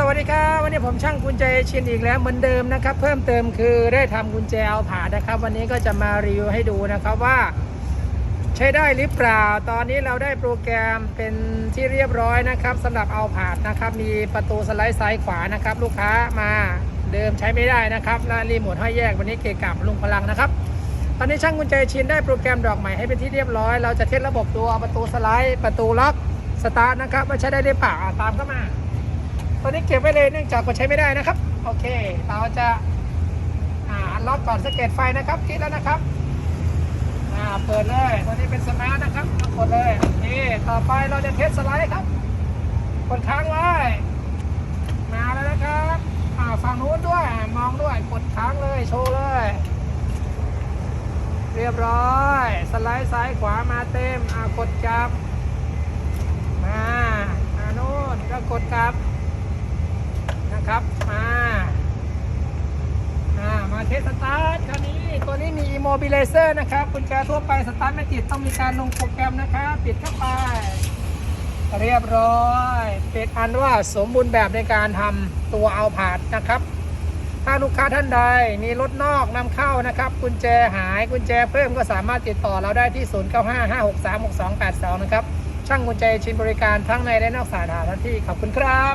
สวัสดีครับวันนี้ผมช่างกุญแจชินอีกแล้วเหมือนเดิมนะครับ เพิ่มเติมคือได้ทำกุญแจเอาผ่านะครับ วันนี้ก็จะมารีวิวให้ดูนะครับว่า ใช้ได้หรือเปล่า ตอนนี้เราได้โปรแกรมเป็นที่เรียบร้อยนะครับสำหรับเอาผ่านะครับ มีประตูสไลด์ซ้ายขวานะครับ ลูกค้ามาเดิมใช้ไม่ได้นะครับและรีโมทให้แยกวันนี้เกะกะลุงพลังนะครับตอนนี้ช่างกุญแจชินได้โปรแกรมดอกใหม่ให้เป็นที่เรียบร้อยเราจะเทสระบบตัวประตูสไลด์ประตูล็อกสตาร์ทนะครับว่าใช้ได้หรือเปล่าตามเข้ามา ตอนนี้เก็บไว้เลยเนื่องจากว่าใช้ไม่ได้นะครับ โอเค เราจะอันล็อกก่อนสเก็ตไฟนะครับคิดแล้วนะครับเปิดเลยตัวนี้เป็นสมาร์ทนะครับกดเลยนี่ต่อไปเราจะเทสสไลด์ครับกดค้างไว้มาแล้วนะครับฝั่งนู้นด้วยมองด้วยกดค้างเลยโชว์เลย เรียบร้อย สไลด์ซ้ายขวามาเต็มกดกลับมาอานู้นก็กดกลับ นะครับ มาอ่ามาเทสสตาร์ทคราวนี้ ตัวนี้มี immobilizer นะครับกุญแจทั่วไปสตาร์ทไม่ติดต้องมีการลงโปรแกรมนะครับปิดเข้าไป เรียบร้อยเป็นอันว่าสมบูรณ์แบบในการทำตัวเอาผาดนะครับถ้าลูกค้าท่านใดมีรถนอกนำเข้านะครับกุญแจหายกุญแจเพิ่มก็สามารถติดต่อเราได้ที่ 0955636282 นะครับ ช่างกุญแจชินบริการทั้งในและนอกสถานที่ขอบคุณครับ